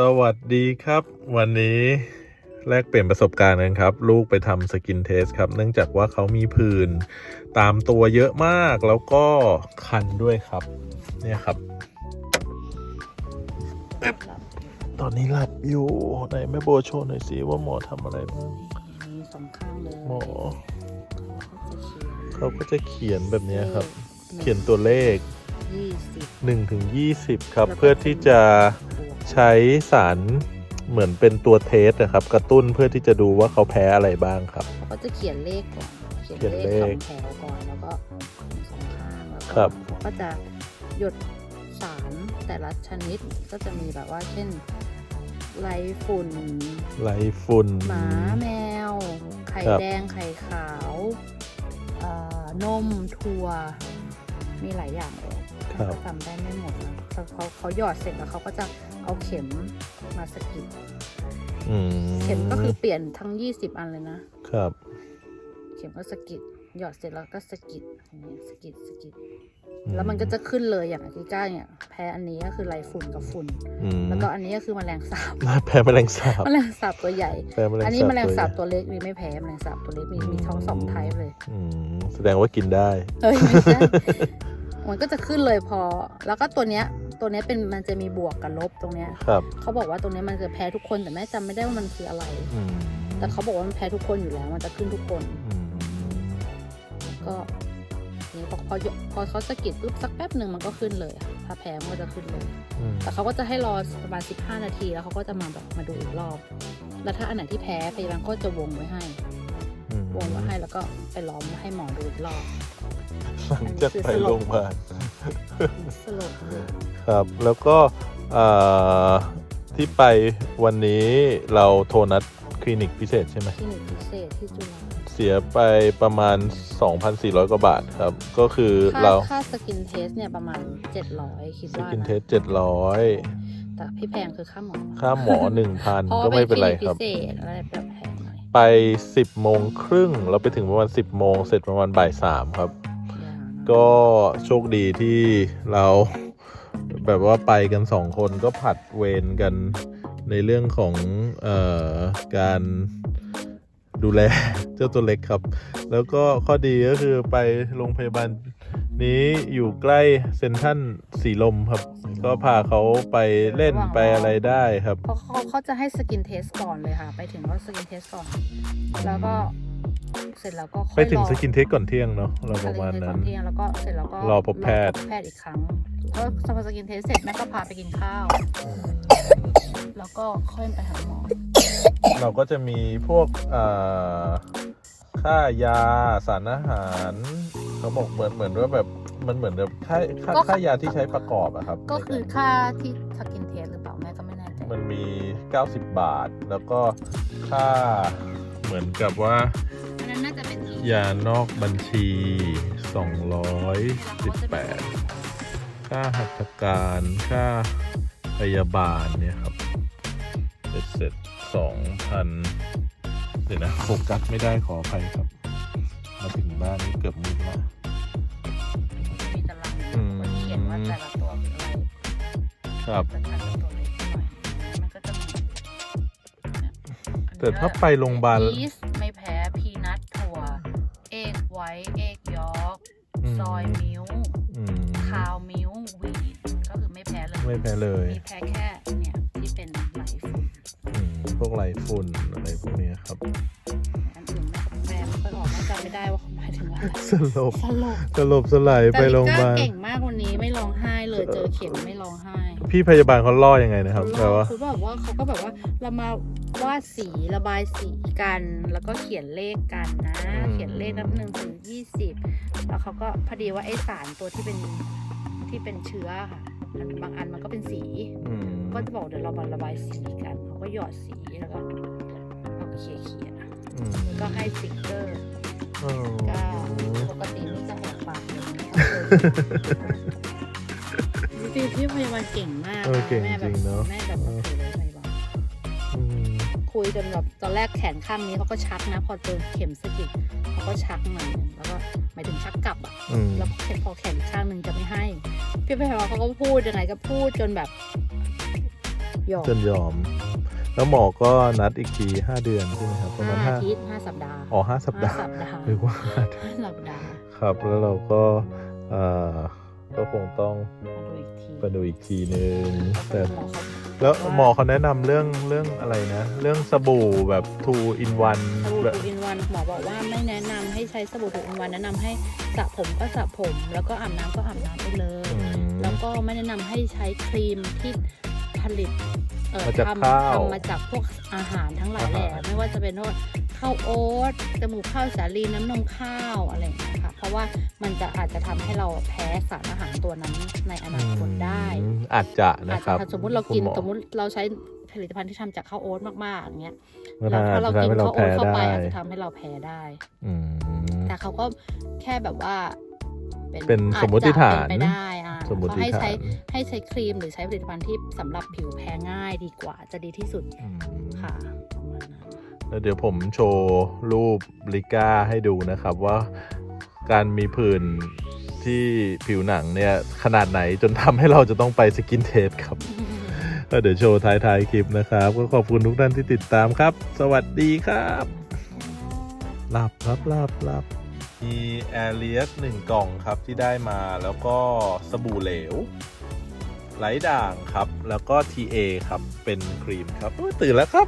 สวัสดีครับ วันนี้แลกเปลี่ยนประสบการณ์กันครับ ลูกไปทำสกินเทสครับ เนื่องจากว่าเขามีผื่นตามตัวเยอะมากแล้วก็คันด้วยครับ เนี่ยครับ ตอนนี้หลับอยู่ไหนแม่โบโชว์หน่อยสิว่าหมอทำอะไรบ้างมีสองข้างเลยหมอเขาจะเขียนเขาก็จะเขียนแบบเนี้ยครับหงเขียนตัวเลขยี่สิบ1ถึง20 ครับแล้วก็เพื่อที่จะบวก ใช้สารเหมือนเป็นตัวเทสนะครับ กระตุ้นเพื่อที่จะดูว่าเขาแพ้อะไรบ้างครับเขาก็จะเขียนเลขก่อนเขียนเขียนเลเลขขสองแถวก่อนแล้วก็สองข้างแล้วก็ครับเขาก็จะหยดสารแต่ละชนิดก็จะมีแบบว่าเช่นไรฝุ่นไล่ฝุ่น หมาแมว ไข่ครับ แดงไข่ขาวเอ่อนมถั่วมีหลายอย่างเลย ครับก็จำได้ไม่หมดนะเขาเขาเขาหยอดเสร็จแล้วเขาก็จะเอาเข็มมาสะกิดอืมเข็มก็คือเปลี่ยนทั้ง 20 อันเลยนะ ครับ เข็มก็สะกิดหยอดเสร็จแล้วก็สะกิดอย่างเงี้ยสะกิดสะกิดแล้วมันก็จะขึ้นเลยอย่างที่ก้าเนี่ยแพ้อันนี้ก็คือไรฝุ่นกับฝุ่น อืมแล้วก็อันนี้ก็คือแมลงสาบแพ้แมลงสาบแมลงสาบตัวใหญ่ แพ้แมลงสาบอันนี้แมลงสาบตัวใหญ่ตัวเล็กมีไม่แพ้แมลงสาบตัวเล็กมีมีท้องสองไทป์เลย อืมแสดงว่ากินได้ เฮ้ยไม่ใช่ มันก็จะขึ้นเลยพอ แล้วก็ตัวเนี้ยตัวเนี้ยเป็นมันจะมีบวกกับลบตรงเนี้ยครับเขาบอกว่าตรงเนี้ยมันจะแพ้ทุกคนแต่แม่จำไม่ได้ว่ามันคืออะไร อืมแต่เขาบอกว่ามันแพ้ทุกคนอยู่แล้ว มันจะขึ้นทุกคน อืมก็นี่พอพอพอเขาสะกิดปุ๊บสักแป๊บหนึ่งมันก็ขึ้นเลยอะถ้าแพ้มันก็จะขึ้นเลย อืมแต่เขาก็จะให้รอประมาณ 15 นาทีแล้วเขาก็จะมาแบบมาดูอีกรอบ แล้วถ้าอันไหนที่แพ้พยาบาลก็จะวงไว้ให้ อืมวงไว้ให้แล้วก็ไปล้อมให้หมอดูอีกรอบ หลังจากไปโรงพยาบาลสลบเลยครับ แล้วก็อ่าที่ไปวันนี้เราโทรนัดคลินิกพิเศษใช่ไหมคลินิกพิเศษที่จุฬาเสียไปประมาณ 2,400 กว่าบาทครับ ก็คือค่าเราค่าสกินเทสเนี่ยประมาณ 700 คิดสว่ากินนะเทส 700 แต่พี่แพงคือค่าหมอ ค่าหมอเพราะ1,000 ก็ว่าไม่เป็นไรคลิครับพิเศษอะไรแบบแพงหน่อยไป 10โมงครึ่งเราไปถึงประมาณ 10โมงเสร็จประมาณบ่าย3ครับยาวนะ ก็โชคดีที่เราแบบว่าไปกันสองคนก็ผัดเวรกันในเรื่องของเออการดูแลเจ้าตัวเล็กครับ แล้วก็ข้อดีก็คือไปโรงพยาบาลนี้อยู่ใกล้เซนทรันสีลมครับ ก็พาเขาไปเล่นไปอะไรได้ครับเพราะเขาเขาจะให้สกินเทสก่อนเลยค่ะ ไปถึงก็สกินเทสก่อน แล้วก็ เสร็จแล้วก็ค่อยไปถึงรอสกินเทสก่อนเที่ยงเนาะเราประมาณนั้น สกิเทสก่อเที่ยงแล้วก็เสร็จแล้วก็รอพบแพทย์รอพบแพทย์อีกครั้งก็พอสกินเทสเสร็จแม่ก็พาไปกินข้าวแล้วก็ค่อยไปหาหมอ เราก็จะมีพวกเอ่อค่ายาสารอาหารเขาบอกเหมือนเหมือนว่าแบบมันเหมือนแบบค่าค่าก็ ค่ายาที่ใช้ประกอบอะครับก็คือค่าที่สกินเทสหรือเปล่าแม่ก็ไม่แน่ใจมันมี 90 บาท แล้วก็ค่าเหมือนกับว่า ยานอกบัญชี 218 ค่าหัตถการ ค่าพยาบาลเนี่ยครับเสร็จเสร็จสองพันเดี๋ยวนะโฟกัสไม่ได้ขออภัยครับ มาถึงบ้านนี่เกือบมืดละมีตารางอืมเขียนว่าแต่ละตัวเป็นอะไรครับจะทันตัวเล็กหน่อยมันก็จะมีเนี่ยแต่ถ้าไปโรงพยาบาลยี กอืมซอยมิลค์อืมคาวมิลค์วีดก็คือไม่แพ้เลยไม่แพ้เลยมีแพ้แค่เนี่ยที่เป็นไหลฝุ่นอืมพวกไรฝุ่นอะไรพวกเนี้ยครับอันอื่นแม่ไม่ค่อยออกไม่จำไม่ได้ว่าเขาหมายถึงอะไรสลบสลบสลบสลายไปโรงพยาบาลแต่ลิก้เก่งมากวันนี้ไม่ร้องไห้ เลยเจอเข็มไม่ร้องไห้พี่พยาบาลเขาล่อยังไงนะครับเขาแปลว่าคือแบบว่าเขาก็แบบว่าเรามาวาดสีระบายสีกัน แล้วก็เขียนเลขกันนะอืมเขียนเลขนับหนึ่งถึงยี่สิบแล้วเขาก็พอดีว่าไอสารตัวที่เป็นที่เป็นเชื้อค่ะมันบางอันมันก็เป็นสีอืมก็จะบอกเดี๋ยวเรามาระบายสีกันเขาก็หยอดสีแล้วก็เอาเขียเขียอืมก็ให้สติ๊กเกอร์อ๋อก็ปกตินี่จะแหกปากเลยจริงๆ พี่พยาบาลเก่งมากเออเก่งแม่จแบบริงเนาะแม่แบบโอเคเลยพยาบาลอืมคุยจนแบบตอนแรกแขนข้างนี้เขาก็ชักนะ พอเจอเข็มสะกิดเขาก็ชักหน่อยหนึงแล้วก็หมายถึงชักกลับอะอืมแล้วพอแขนอีกข้างหนึ่งจะไม่ให้ พี่พยาบาลเขาก็พูดยังไงก็พูดจนแบบยอมจนยอม แล้วหมอก็นัดอีกทีห้าเดือนใช่ไหมครับประมาณห้าห้าอาทิตย์ห้าสัปดาห์อ๋อห้าสัปดาห์ห้าสัปดาห์หรือว่า ห้าสัปดาห์ครับแล้วเราก็เอ่อ ก็คงต้องมาดูอีกทีไปดูอีกทีนึงแต่หมอเขาแล้วหมอเขาแนะนำเรื่องเรื่องอะไรนะ เรื่องสบู่แบบ two in one สบู่แบบ ทูอินวันหมอบอกว่าไม่แนะนำให้ใช้สบู่ทูอินวันแนะนำให้สระผมก็สระผม แล้วก็อาบน้ำก็อาบน้ำไปเลย อืม แล้วก็ไม่แนะนำให้ใช้ครีมที่ผลิตเอ่อมาจากทำข้าวทำมาจากพวกอาหารทั้งหลายแหอาล่หาร ไม่ว่าจะเป็นพวกข้าวโอ๊ตจมูกข้าวสาลีน้ำนมข้าวอะไรอย่างเงี้ยค่ะเพ ราะว่ามันจะอาจจะทำให้เราแพ้สารอาหารตัวนั้นในอนาคตได้อืมอาจจะอานะจครับจะสมมติเรากินคุณหอสมมติเราใช้ผลิตภัณฑ์ที่ทำจากข้าวโอ๊ตมากๆอย่างเงี้ยมันแล้วถ้าเราอาจกิจะนทำให้เราข้าวโอ๊แพ้ตเข้าไปได้อาจจะทำให้เราแพ้ได้อืมแต่เขาก็แค่แบบว่าเป็นอาจสมมุติฐานจะเป็นไปได้อะสมมุติเขาให้ฐาใช้นให้ใช้ครีมหรือใช้ผลิตภัณฑ์ที่สำหรับผิวแพ้ง่ายดีกว่าจะดีที่สุดอืมค่ะประมาณนั้นแล้วเดี๋ยวผมโชว์รูปลิก้าให้ดูนะครับว่า การมีผื่นที่ผิวหนังเนี่ยขนาดไหนจนทำให้เราจะต้องไปสกินเทสครับ ก็เดี๋ยวโชว์ท้ายๆคลิปนะครับ ก็ขอบคุณทุกท่านที่ติดตามครับ สวัสดีครับหลับครับหลับหลับมีแอเรียสหนึ่งกล่องครับที่ได้มาแล้วก็สบู่เหลวไร้ด่างครับ แล้วก็ TA ครับเป็นครีมครับ ตื่นแล้วครับ